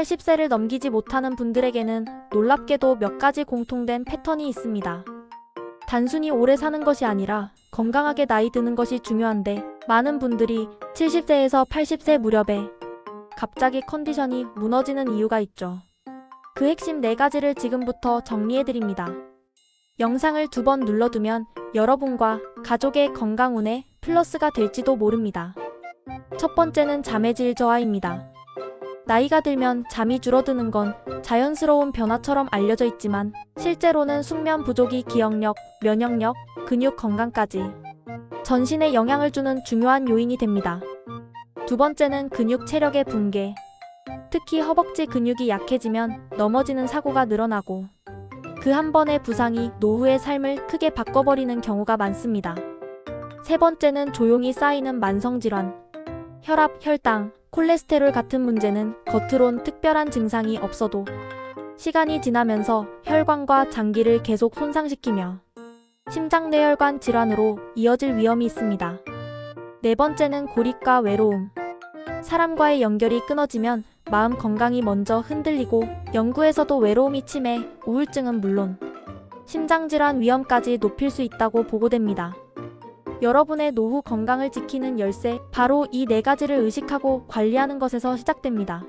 80세를 넘기지 못하는 분들에게는 놀랍게도 몇 가지 공통된 패턴이 있습니다. 단순히 오래 사는 것이 아니라 건강하게 나이 드는 것이 중요한데 많은 분들이 70세에서 80세 무렵에 갑자기 컨디션이 무너지는 이유가 있죠. 그 핵심 네 가지를 지금부터 정리해 드립니다. 영상을 두 번 눌러두면 여러분과 가족의 건강운에 플러스가 될지도 모릅니다. 첫 번째는 잠의 질 저하입니다. 나이가 들면 잠이 줄어드는 건 자연스러운 변화처럼 알려져 있지만 실제로는 숙면 부족이 기억력, 면역력, 근육 건강까지 전신에 영향을 주는 중요한 요인이 됩니다. 두 번째는 근육 체력의 붕괴. 특히 허벅지 근육이 약해지면 넘어지는 사고가 늘어나고 그 한 번의 부상이 노후의 삶을 크게 바꿔버리는 경우가 많습니다. 세 번째는 조용히 쌓이는 만성질환. 혈압, 혈당, 콜레스테롤 같은 문제는 겉으론 특별한 증상이 없어도 시간이 지나면서 혈관과 장기를 계속 손상시키며 심장내혈관 질환으로 이어질 위험이 있습니다. 네 번째는 고립과 외로움. 사람과의 연결이 끊어지면 마음 건강이 먼저 흔들리고 연구에서도 외로움이 침해, 우울증은 물론 심장질환 위험까지 높일 수 있다고 보고됩니다. 여러분의 노후 건강을 지키는 열쇠, 바로 이 네 가지를 의식하고 관리하는 것에서 시작됩니다.